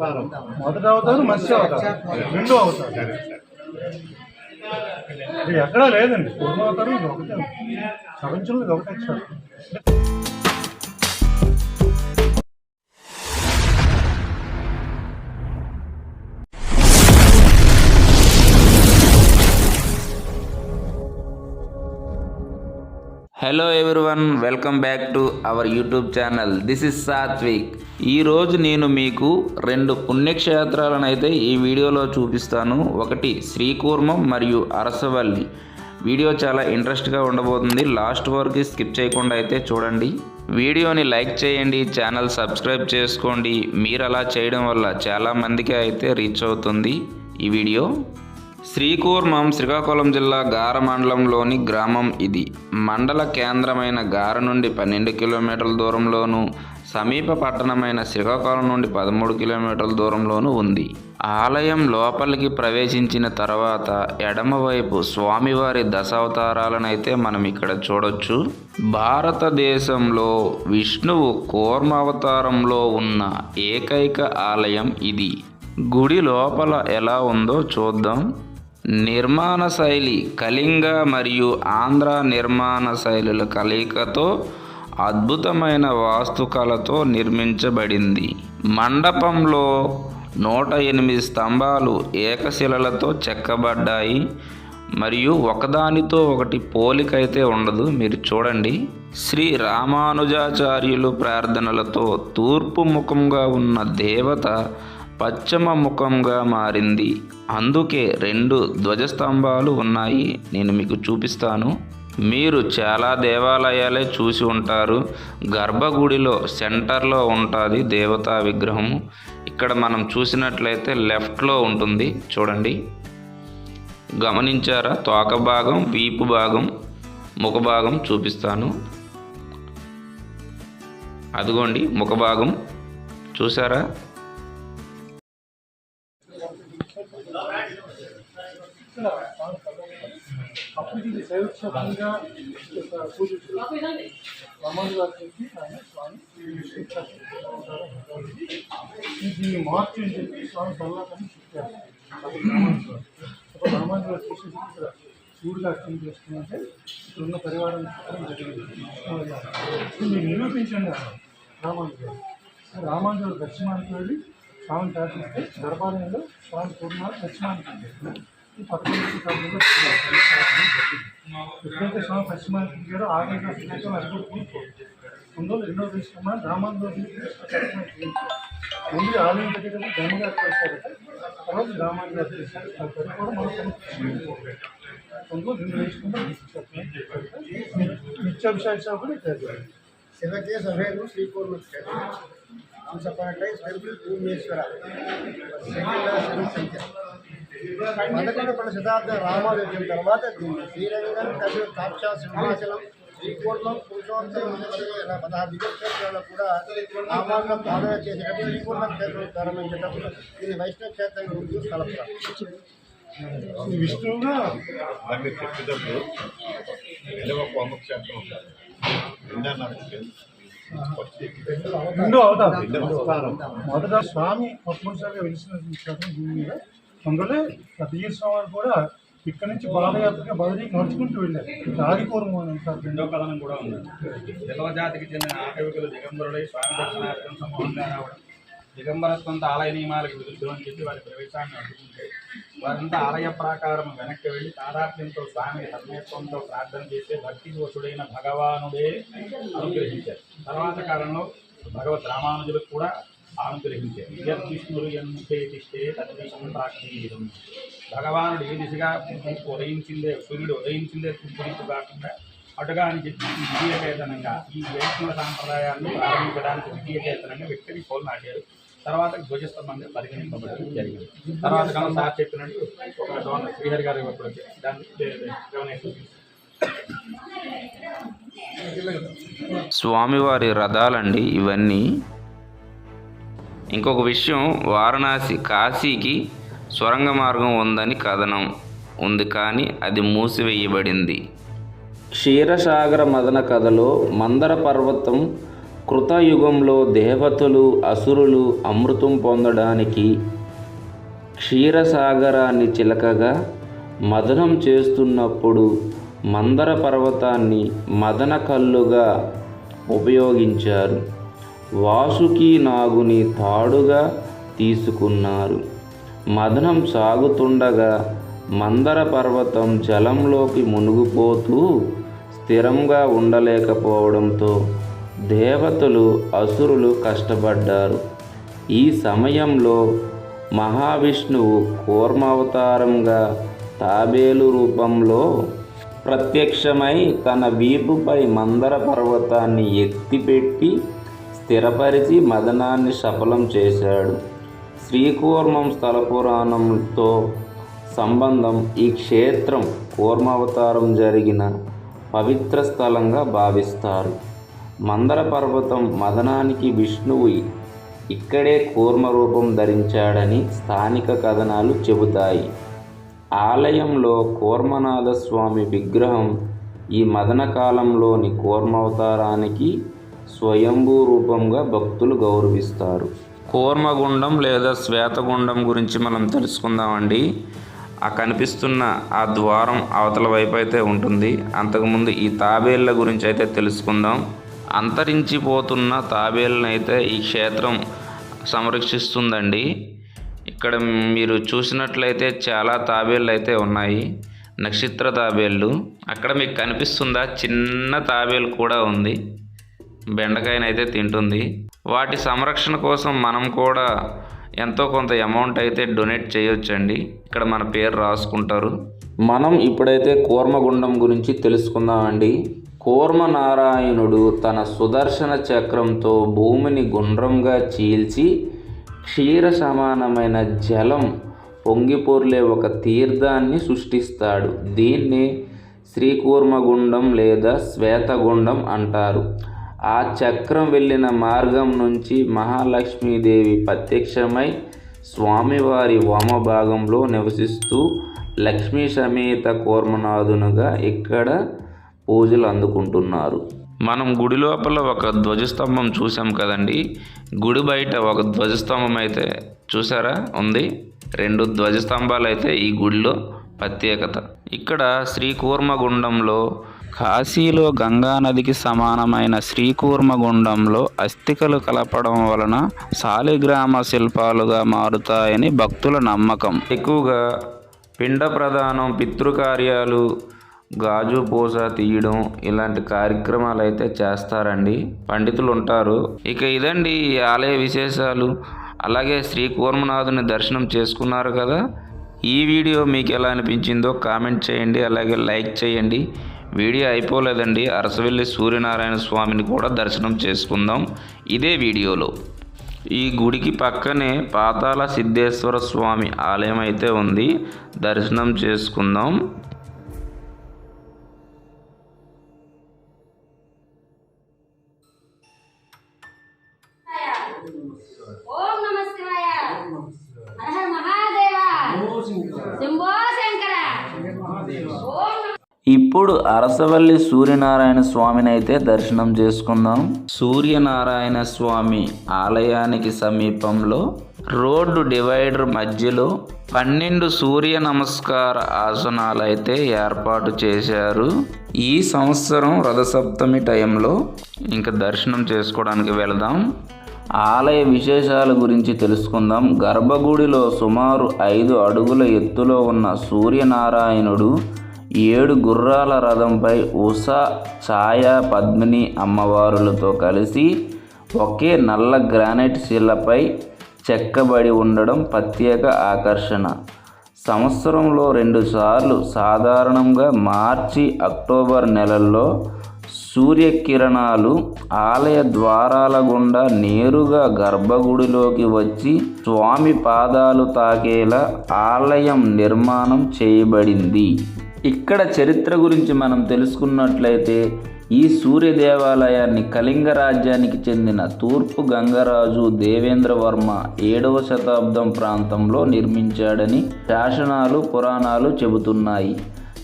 మొదట అవుతారు మత్స్య అవుతారు. రెండు అవుతారు. ఎక్కడా లేదండి. కుటుంబం అవుతారు ఇది ఒకటే. ప్రపంచంలో ఇది ఒకటే. Hello everyone welcome back to our YouTube channel this is Satvik ఈరోజు నేను మీకు రెండు పుణ్యక్షేత్రాలను అయితే ఈ వీడియోలో చూపిస్తాను. ఒకటి శ్రీకూర్మం మరియు అరసవల్లి. వీడియో చాలా ఇంట్రెస్ట్గా ఉండబోతుంది. లాస్ట్ వరకు స్కిప్ చేయకుండా అయితే చూడండి. వీడియోని లైక్ చేయండి ఛానల్ సబ్స్క్రైబ్ చేసుకోండి. మీరు అలా చేయడం వల్ల చాలా మందికి అయితే రీచ్ అవుతుంది ఈ వీడియో. శ్రీకూర్మం శ్రీకాకుళం జిల్లా గార మండలంలోని గ్రామం ఇది. మండల కేంద్రమైన గార నుండి పన్నెండు కిలోమీటర్ల దూరంలోను సమీప పట్టణమైన శ్రీకాకుళం నుండి పదమూడు కిలోమీటర్ల దూరంలోనూ ఉంది. ఆలయం లోపలికి ప్రవేశించిన తర్వాత ఎడమవైపు స్వామివారి దశావతారాలనైతే మనం ఇక్కడ చూడొచ్చు. భారతదేశంలో విష్ణువు కూర్మావతారంలో ఉన్న ఏకైక ఆలయం ఇది. గుడి లోపల ఎలా ఉందో చూద్దాం. నిర్మాణ శైలి కళింగ మరియు ఆంధ్ర నిర్మాణ శైలుల కలయికతో అద్భుతమైన వాస్తుకళతో నిర్మించబడింది. మండపంలో నూట ఎనిమిది స్తంభాలు ఏకశిలలతో చెక్కబడ్డాయి. మరియు ఒకదానితో ఒకటి పోలికైతే ఉండదు మీరు చూడండి. శ్రీ రామానుజాచార్యులు ప్రార్థనలతో తూర్పు ముఖంగా ఉన్న దేవత పశ్చిమ ముఖంగా మారింది. అందుకే రెండు ధ్వజస్తంభాలు ఉన్నాయి. నేను మీకు చూపిస్తాను. మీరు చాలా దేవాలయాలే చూసి ఉంటారు. గర్భగుడిలో సెంటర్లో ఉంటుంది దేవతా విగ్రహము ఇక్కడ మనం చూసినట్లయితే లెఫ్ట్లో ఉంటుంది. చూడండి. గమనించారా? తోక భాగం వీపు భాగం ముఖ భాగం చూపిస్తాను. అదిగోండి ముఖ భాగం. చూసారా? ఇది శైవక్షేత్రంగా పూజించారు గారు చెప్పి ఆయన స్వామి ఈ దీన్ని మార్చి అని చెప్పి స్వామి సల్లాకని చెప్పారు అది గారు. చూసి ఇక్కడ శివుడిగా అర్థం చేసుకుంటే ఇక్కడ ఉన్న పరివారం జరిగింది మీరు నిరూపించండి రామాను గారు రామాను గారు దక్షిణానికి వెళ్ళి స్వామిని ప్రార్థిస్తే గర్భాలయంలో స్వామి పూర్ణ దక్షిణానికి వెళ్ళారు. ఈ పక్కన ఎప్పుడైతే స్వామి పశ్చిమానికి దిగారో ఆగంగా శ్రీకాకుళం అది కూడా ముందు రెండో తీసుకున్నా గ్రామాల్లో ముందు ఆలయం దగ్గర గ్రామంగా చేశారు తర్వాత గ్రామాన్ని గారు చేశారు అది కూడా మనం ముందు రెండు వేసుకుంటే నిత్యాభిషేక కూడా చేయాలి శివకే సభేదు శ్రీకూర్మ క్షేత్రం हम భూమేశ్వర టెంపుల్ పదకొండు పది శతాబ్ద రామాలు వచ్చిన తర్వాత దీన్ని శ్రీరంగం కలిసి సాక్షాత్ సింహాచలం శ్రీకూర్మం పురుషోత్తరం వరకు ఇలా పదహారు దివ్యక్షేత్రాల్లో కూడా రామాలను పాలన చేసేటప్పుడు శ్రీకూర్మ క్షేత్రం ప్రారంభించేటప్పుడు ఇది వైష్ణవ క్షేత్రం గురించి కలుపుతారు ఈ విష్ణువుగా దాన్ని చెప్పేటప్పుడు నిలవ కోమక్షేత్రం ఉంటారు నిండా నాకు తెలుసు. రెండో అవతారం. మొదట స్వామి మొట్టమొదటిసారిగా వెలిసిన క్షేత్రం భూమి మీద. అందులో సతీర్ స్వామి కూడా ఇక్కడ నుంచి బాలయాత్రగా బదిలీకి నడుచుకుంటూ వెళ్ళారు. ఆదిపూర్వం అని అంటారు. రెండో కథనం కూడా ఉంది. జాతికి చెందిన ఆటవికులు దిగంబరులై స్వామి దర్శనార్థం సమూహంగా రావడం దిగంబరత్వంతో ఆలయ నియమాలకు విరుద్ధం అని చెప్పి వారి ప్రవేశాన్ని అడ్డుకుంటే వారంతా ఆలయ ప్రాకారం వెనక్కి వెళ్ళి తాదాత్మ్యంతో స్వామి తన్మయత్వంతో ప్రార్థన చేసే భక్తి దోషుడైన భగవానుడే అనుగ్రహించారు. తర్వాత కాలంలో భగవత్ రామానుజులకు కూడా అనుగ్రహించారు యత్ విష్ణుడు ఎన్నుపేటిస్తే తద్విష్ణు ప్రాకటీయం భగవానుడు ఏ దిశగా ఉదయించిందే సూర్యుడు ఉదయించిందే గురించి కాకుండా అటుగా అని చెప్పి ఈ విజయకేతనంగా ఈ వైష్ణవ సాంప్రదాయాన్ని ప్రారంభించడానికి విజయకేతనంగా వ్యక్తిని పోలు నాటారు. తర్వాత ధ్వజస్తంభంగా పరిగణింపబడడం జరిగింది. తర్వాత కాలం సార్ చెప్పినట్టు ఒక డోన్ శ్రీహరి గారు ఇవ్వప్పుడు దాన్ని స్వామివారి రథాలండి. ఇవన్నీ ఇంకొక విషయం వారణాసి కాశీకి సొరంగ మార్గం ఉందని కథనం. ఉంది కానీ అది మూసివేయబడింది. క్షీరసాగర మదన కథలో మందర పర్వతం కృతయుగంలో దేవతలు అసురులు అమృతం పొందడానికి క్షీరసాగరాన్ని చిలకగా మదనం చేస్తున్నప్పుడు మందర పర్వతాన్ని మదన కల్లుగా ఉపయోగించారు. వాసుకి నాగుని తాడుగా తీసుకున్నారు. మదనం సాగుతుండగా మందర పర్వతం జలంలోకి మునిగిపోతూ స్థిరంగా ఉండలేకపోవడంతో దేవతలు అసురులు కష్టపడ్డారు. ఈ సమయంలో మహావిష్ణువు కూర్మావతారంగా తాబేలు రూపంలో ప్రత్యక్షమై తన వీపుపై మందర పర్వతాన్ని ఎత్తిపెట్టి స్థిరపరిచి మదనాన్ని సఫలం చేశాడు. శ్రీకూర్మం స్థల పురాణంతో సంబంధం ఈ క్షేత్రం కూర్మావతారం జరిగిన పవిత్ర స్థలంగా భావిస్తారు. మందర పర్వతం మదనానికి విష్ణువు ఇక్కడే కూర్మ రూపం ధరించాడని స్థానిక కథనాలు చెబుతాయి. ఆలయంలో కూర్మనాథ స్వామి విగ్రహం ఈ మదన కాలంలోని కూర్మావతారానికి స్వయంభూ రూపంగా భక్తులు గౌరవిస్తారు. కూర్మగుండం లేదా శ్వేతగుండం గురించి మనం తెలుసుకుందామండి. ఆ కనిపిస్తున్న ఆ ద్వారం అవతల వైపు అయితే ఉంటుంది. అంతకుముందు ఈ తాబేళ్ళ గురించి అయితే తెలుసుకుందాం. అంతరించిపోతున్న తాబేళ్ళనైతే అయితే ఈ క్షేత్రం సంరక్షిస్తుందండి. ఇక్కడ మీరు చూసినట్లయితే చాలా తాబేళ్ళు అయితే ఉన్నాయి. నక్షత్ర తాబేళ్ళు అక్కడ మీకు కనిపిస్తుందా? చిన్న తాబేలు కూడా ఉంది. బెండకాయనైతే తింటుంది. వాటి సంరక్షణ కోసం మనం కూడా ఎంతో కొంత అమౌంట్ అయితే డొనేట్ చేయొచ్చండి. ఇక్కడ మన పేరు రాసుకుంటారు. మనం ఇప్పుడైతే కూర్మగుండం గురించి తెలుసుకుందామండి. కూర్మ నారాయణుడు తన సుదర్శన చక్రంతో భూమిని గుండ్రంగా చీల్చి క్షీర సమానమైన జలం పొంగిపొర్లే ఒక తీర్థాన్ని సృష్టిస్తాడు. దీన్ని శ్రీకూర్మగుండం లేదా శ్వేతగుండం అంటారు. ఆ చక్రం వెళ్ళిన మార్గం నుంచి మహాలక్ష్మీదేవి ప్రత్యక్షమై స్వామివారి వామభాగంలో నివసిస్తూ లక్ష్మీ సమేత కూర్మనాథునుగా ఇక్కడ పూజలు అందుకుంటున్నారు. మనం గుడి లోపల ఒక ధ్వజస్తంభం చూసాం కదండి. గుడి బయట ఒక ధ్వజస్తంభం అయితే చూసారా? ఉంది. రెండు ధ్వజస్తంభాలు అయితే ఈ గుడిలో ప్రత్యేకత. ఇక్కడ శ్రీకూర్మగుండంలో కాశీలో గంగా నదికి సమానమైన శ్రీకూర్మగుండంలో అస్థికలు కలపడం వలన శాలిగ్రామ శిల్పాలుగా మారుతాయని భక్తుల నమ్మకం. ఎక్కువగా పిండ ప్రదానం పితృకార్యాలు గాజు పూస తీయడం ఇలాంటి కార్యక్రమాలు అయితే చేస్తారండి. పండితులు ఉంటారు ఇక ఇదండి ఈ ఆలయ విశేషాలు. అలాగే శ్రీ కూర్మనాథుని దర్శనం చేసుకున్నారు కదా. ఈ వీడియో మీకు ఎలా అనిపించిందో కామెంట్ చేయండి. అలాగే లైక్ చేయండి. వీడియో అయిపోలేదండి. అరసవెల్లి సూర్యనారాయణ స్వామిని కూడా దర్శనం చేసుకుందాం. ఇదే వీడియోలో. ఈ గుడికి పక్కనే పాతాళ సిద్ధేశ్వర స్వామి ఆలయం అయితే ఉంది. దర్శనం చేసుకుందాం. ఓం నమ మహాదేవా. ఇప్పుడు అరసవల్లి సూర్యనారాయణ స్వామిని అయితే దర్శనం చేసుకుందాం. సూర్యనారాయణ స్వామి ఆలయానికి సమీపంలో రోడ్డు డివైడర్ మధ్యలో పన్నెండు సూర్య నమస్కార ఆసనాలు అయితే ఏర్పాటు చేశారు. ఈ సంవత్సరం రథసప్తమి టైంలో ఇంకా దర్శనం చేసుకోవడానికి వెళదాం. ఆలయ విశేషాల గురించి తెలుసుకుందాం. గర్భగుడిలో సుమారు ఐదు అడుగుల ఎత్తులో ఉన్న సూర్యనారాయణుడు ఏడు గుర్రాల రథంపై ఉష ఛాయ పద్మిని అమ్మవారులతో కలిసి ఒకే నల్ల గ్రానైట్ శిలపై చెక్కబడి ఉండడం ప్రత్యేక ఆకర్షణ. సంవత్సరంలో రెండుసార్లు సాధారణంగా మార్చి అక్టోబర్ నెలల్లో సూర్యకిరణాలు ఆలయ ద్వారాల గుండా నేరుగా గర్భగుడిలోకి వచ్చి స్వామి పాదాలు తాకేలా ఆలయం నిర్మాణం చేయబడింది. ఇక్కడ చరిత్ర గురించి మనం తెలుసుకున్నట్లయితే ఈ సూర్య దేవాలయాన్ని కళింగ రాజ్యానికి చెందిన తూర్పు గంగరాజు దేవేంద్రవర్మ ఏడవ శతాబ్దం ప్రాంతంలో నిర్మించాడని శాసనాలు పురాణాలు చెబుతున్నాయి.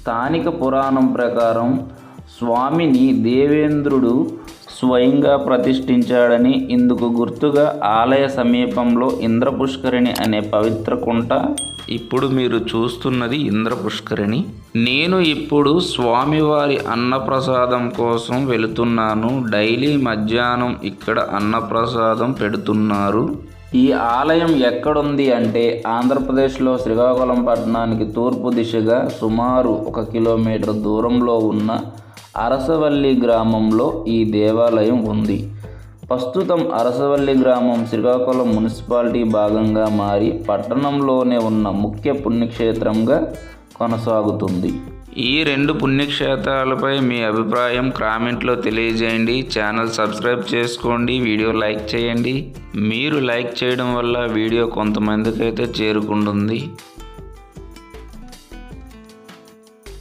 స్థానిక పురాణం ప్రకారం స్వామిని దేవేంద్రుడు స్వయంగా ప్రతిష్ఠించాడని ఇందుకు గుర్తుగా ఆలయ సమీపంలో ఇంద్ర పుష్కరిణి అనే పవిత్ర కుంట ఇప్పుడు మీరు చూస్తున్నది ఇంద్ర పుష్కరిణి నేను ఇప్పుడు స్వామివారి అన్నప్రసాదం కోసం వెళుతున్నాను. డైలీ మధ్యాహ్నం ఇక్కడ అన్నప్రసాదం పెడుతున్నారు. ఈ ఆలయం ఎక్కడుంది అంటే ఆంధ్రప్రదేశ్లో శ్రీకాకుళం పట్టణానికి తూర్పు దిశగా సుమారు ఒక కిలోమీటర్ దూరంలో ఉన్న అరసవల్లి గ్రామంలో ఈ దేవాలయం ఉంది. ప్రస్తుతం అరసవల్లి గ్రామం శ్రీకాకుళం మున్సిపాలిటీ భాగంగా మారి పట్టణంలోనే ఉన్న ముఖ్య పుణ్యక్షేత్రంగా కొనసాగుతుంది. ఈ రెండు పుణ్యక్షేత్రాలపై మీ అభిప్రాయం కామెంట్లో తెలియజేయండి. ఛానల్ సబ్స్క్రైబ్ చేసుకోండి వీడియో లైక్ చేయండి. మీరు లైక్ చేయడం వల్ల వీడియో కొంతమందికైతే చేరుకుంటుంది.